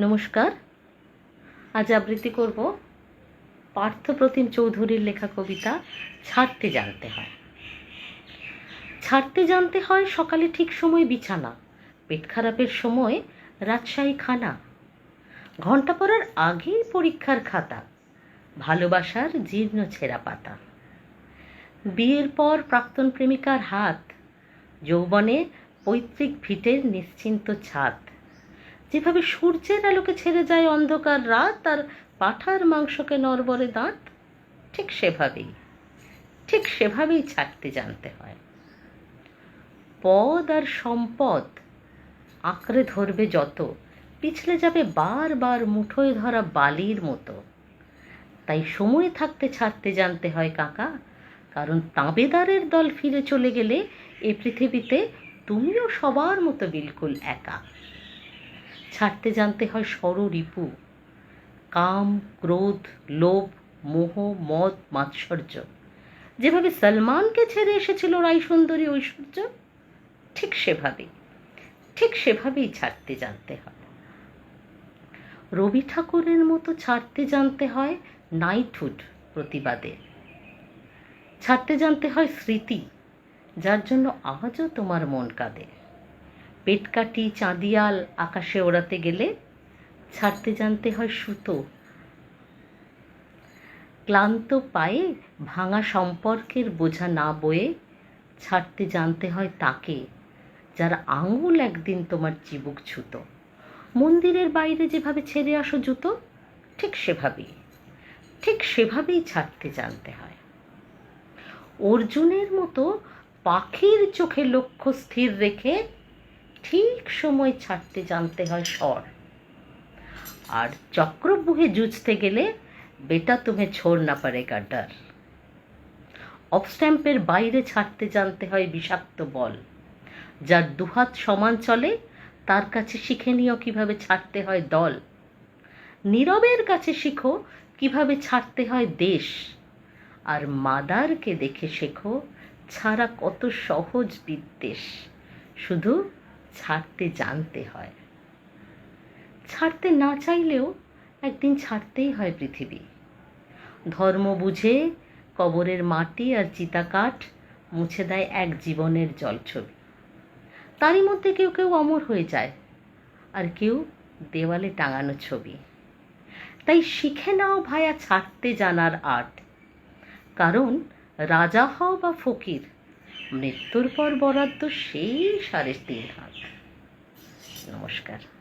নমস্কার। আজ আবৃত্তি করব পার্থপ্রতিম চৌধুরীর লেখা কবিতা ছাড়তে জানতে হয়। ছাড়তে জানতে হয় সকালে ঠিক সময় বিছানা, পেট খারাপের সময় রাজশাহী খানা। ঘণ্টা পড়ার আগেই পরীক্ষার খাতা, ভালোবাসার জীর্ণ ছেঁড়া পাতা। বিয়ের পর প্রাক্তন প্রেমিকার হাত, যৌবনে পৈতৃক ভিটের নিশ্চিন্ত ছাদ। যেভাবে সূর্যের আলোকে ছেড়ে যায় অন্ধকার রাত আর পাঠার মাংসকে নরবরে দাঁত, ঠিক সেভাবেই ঠিক সেভাবেই ছাড়তে জানতে হয়। পদ আর সম্পদ আঁকড়ে ধরবে যত, পিছলে যাবে বারবার মুঠোয় ধরা বালির মতো। তাই সময় থাকতে ছাড়তে জানতে হয় কাকা, কারণ তাঁবেদারের দল ফিরে চলে গেলে এ পৃথিবীতে তুমিও সবার মতো বিলকুল একা। ছাড়তে জানতে হয় রিপু। কাম, ক্রোধ, লোভ, মোহ, মদ, মাৎসর্য। যেভাবে সলমানকে ছেড়ে এসেছিল রাই সুন্দরী ঐশ্বর্য, ঠিক সেভাবেই ঠিক সেভাবেই ছাড়তে জানতে হয়। রবি ঠাকুরের মতো ছাড়তে জানতে হয় নাইটহুড প্রতিবাদে। ছাড়তে জানতে হয় স্মৃতি, যার জন্য আজও তোমার মন কাঁদে। পেট কাটি চাঁদিয়াল আকাশে ওড়াতে গেলে ছাড়তে জানতে হয় সুতো। ক্লান্ত পায়ে ভাঙা সম্পর্কের বোঝা না বয়ে ছাড়তে জানতে হয় তাকে, যার আঙুল একদিন তোমার চিবুক ছুতো। মন্দিরের বাইরে যেভাবে ছেড়ে আসো জুতো, ঠিক সেভাবেই ঠিক সেভাবেই ছাড়তে জানতে হয়। অর্জুনের মতো পাখির চোখে লক্ষ্য স্থির রেখে ঠিক সময় ছাড়তে জানতে হয় স্বর। আর চক্রবুহে জুঝতে গেলে বেটা তুমি ছোড় না পারে ডর অফ স্ট্যাম্পের বাইরে ছাড়তে জানতে হয় বিষাক্ত বল। যার দুহাত সমান চলে, তার কাছে শিখে নিও কীভাবে ছাড়তে হয় দল। নীরবের কাছে শিখো কীভাবে ছাড়তে হয় দেশ। আর মাদারকে দেখে শেখো, ছাড়া কত সহজ বিদ্বেষ। শুধু ছাড়তে জানতে হয়। ছাড়তে না চাইলেও একদিন ছাড়তেই হয় পৃথিবী। ধর্ম বুঝে কবরের মাটি আর চিতাকাঠ মুছে দেয় এক জীবনের জলছবি। তারই মধ্যে কেউ কেউ অমর হয়ে যায় আর কেউ দেওয়ালে টাঙানো ছবি। তাই শিখে নাও ভায়া ছাড়তে জানার আর্ট। কারণ রাজা হও বা ফকির মৃত্যুর পর বরাদ্দ সেই সাড়ে তিন হাত নমস্কার।